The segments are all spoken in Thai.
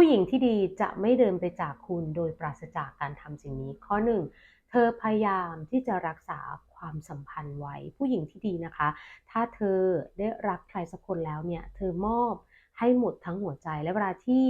ผู้หญิงที่ดีจะไม่เดินไปจากคุณโดยปราศจากการทำสิ่งนี้ ข้อหนึ่งเธอพยายามที่จะรักษาความสัมพันธ์ไว้ ผู้หญิงที่ดีนะคะ ถ้าเธอได้รักใครสักคนแล้วเนี่ย เธอมอบให้หมดทั้งหัวใจ และเวลาที่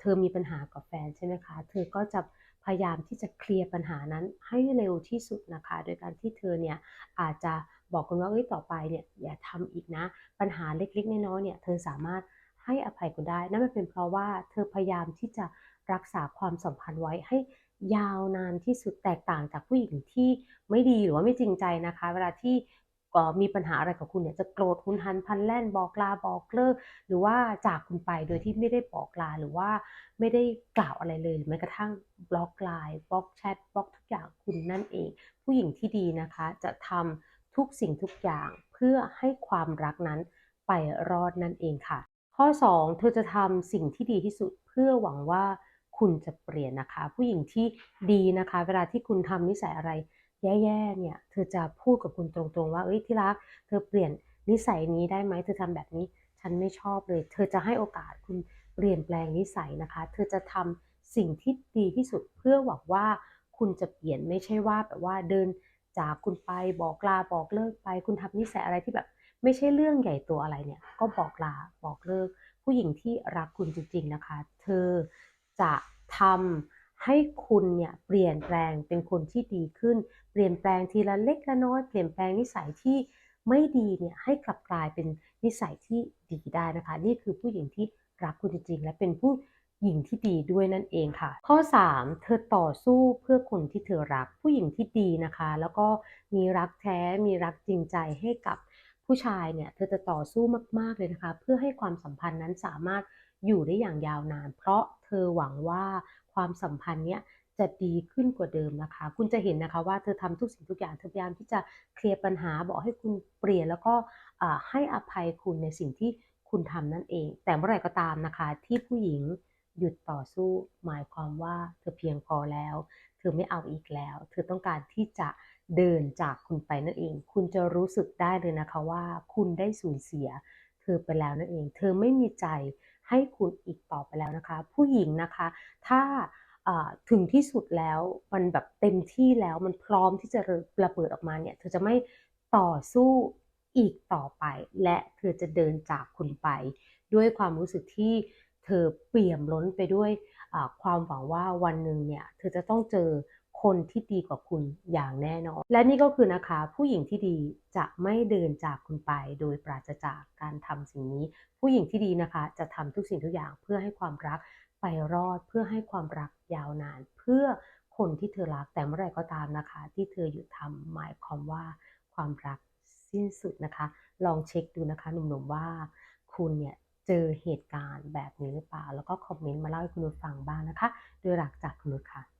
เธอมีปัญหากับแฟนใช่ไหมคะ เธอก็จะพยายามที่จะเคลียร์ปัญหานั้นให้เร็วที่สุดนะคะ โดยการที่เธอเนี่ยอาจจะบอกคุณว่าเอ้ยต่อไปเนี่ยอย่าทำอีกนะ ปัญหาเล็กๆน้อยๆเนี่ยเธอสามารถ ให้อภัยคุณได้ นั่นมันเป็นเพราะว่าเธอพยายามที่จะรักษาความสัมพันธ์ไว้ให้ยาวนานที่สุดแตกต่างจากผู้หญิงที่ไม่ดีหรือว่าไม่จริงใจนะคะ เวลาที่ก็มีปัญหาอะไรกับคุณเนี่ยจะโกรธคุณทันพันแล่นบอกลาบอกเลิกหรือว่าจากคุณไปโดยที่ไม่ได้บอกลาหรือว่าไม่ได้กล่าวอะไรเลยหรือแม้กระทั่งบล็อกไลน์บล็อกแชทบล็อกทุกอย่างคุณนั่นเอง ผู้หญิงที่ดีนะคะ จะทำทุกสิ่งทุกอย่างเพื่อให้ความรักนั้นไปรอดนั่นเองค่ะ ข้อ 2 เธอจะทำสิ่งที่ดีที่สุดเพื่อหวังว่าคุณจะเปลี่ยนนะคะ ผู้หญิงที่ดีนะคะ เวลาที่คุณทำนิสัยอะไร แย่ๆเนี่ย เธอจะพูดกับคุณตรงๆว่าเอ้ยที่รัก เธอเปลี่ยนนิสัยนี้ได้ไหมเธอทำแบบนี้ ฉันไม่ชอบเลย เธอจะให้โอกาสคุณเปลี่ยนแปลงนิสัยนะคะ เธอจะทำสิ่งที่ดีที่สุดเพื่อหวังว่าคุณจะเปลี่ยนไม่ใช่ว่าแบบว่าเดินจากคุณไปบอกลาบอกเลิกไป คุณทำนิสัยอะไรที่แบบ ไม่ใช่เรื่องใหญ่ตัวอะไรเนี่ย ก็บอกลาบอกเลิก ผู้หญิงที่รักคุณจริงๆนะคะ เธอจะทำให้คุณเนี่ยเปลี่ยนแปลงเป็นคนที่ดีขึ้น เปลี่ยนแปลงทีละเล็กละน้อย เปลี่ยนแปลงนิสัยที่ไม่ดีเนี่ยให้กลับกลายเป็นนิสัยที่ดีได้นะคะ นี่คือผู้หญิงที่รักคุณจริงๆ และเป็นผู้หญิงที่ดีด้วยนั่นเองค่ะ ข้อ 3 เธอต่อสู้เพื่อคนที่เธอรักผู้หญิงที่ดีนะคะ แล้วก็มีรักแท้มีรักจริงใจให้กับ ผู้ชายเนี่ยเธอจะต่อสู้มาก ๆ เลยนะคะ เพื่อให้ความสัมพันธ์นั้นสามารถอยู่ได้อย่างยาวนาน เพราะเธอหวังว่าความสัมพันธ์เนี้ยจะดีขึ้นกว่าเดิมนะคะ คุณจะเห็นนะคะว่าเธอทำทุกสิ่งทุกอย่างเธอพยายามที่จะเคลียร์ปัญหาบอกให้คุณเปลี่ยนแล้วก็ให้อภัยคุณในสิ่งที่คุณทำนั่นเอง แต่เมื่อไหร่ก็ตามนะคะที่ผู้หญิง หยุดต่อสู้ หมายความว่าเธอเพียงพอแล้ว เธอไม่เอาอีกแล้ว เธอต้องการที่จะเดินจากคุณไปนั่นเอง คุณจะรู้สึกได้เลยนะคะว่า คุณได้สูญเสีย เธอไปแล้วนั่นเอง เธอไม่มีใจให้คุณอีกต่อไปแล้วนะคะ ผู้หญิงนะคะ ถ้าถึงที่สุดแล้วมันแบบเต็มที่แล้วมันพร้อมที่จะระเบิดออกมาเนี่ยเธอจะไม่ต่อสู้อีกต่อไป และเธอจะเดินจากคุณไป ด้วยความรู้สึกที่ เธอเปี่ยมล้นไปด้วยความหวังว่าวันหนึ่งเนี่ยเธอจะต้องเจอคนที่ดีกว่าคุณอย่างแน่นอน และนี่ก็คือนะคะ ผู้หญิงที่ดีจะไม่เดินจากคุณไป โดยปราศจากการทำสิ่งนี้ ผู้หญิงที่ดีนะคะ จะทำทุกสิ่งทุกอย่างเพื่อให้ความรักไปรอดเพื่อให้ความรักยาวนาน เพื่อคนที่เธอรักแต่เมื่อไรก็ตามนะคะ ที่เธอหยุดทำหมายความว่าความรักสิ้นสุดนะคะ ลองเช็คดูนะคะหนุ่มๆว่า คุณเนี่ย เจอเหตุการณ์แบบนี้หรือเปล่า แล้วก็คอมเมนต์มาเล่าให้คุณนุชฟังบ้างนะคะ โดยหลักจากคุณนุชค่ะ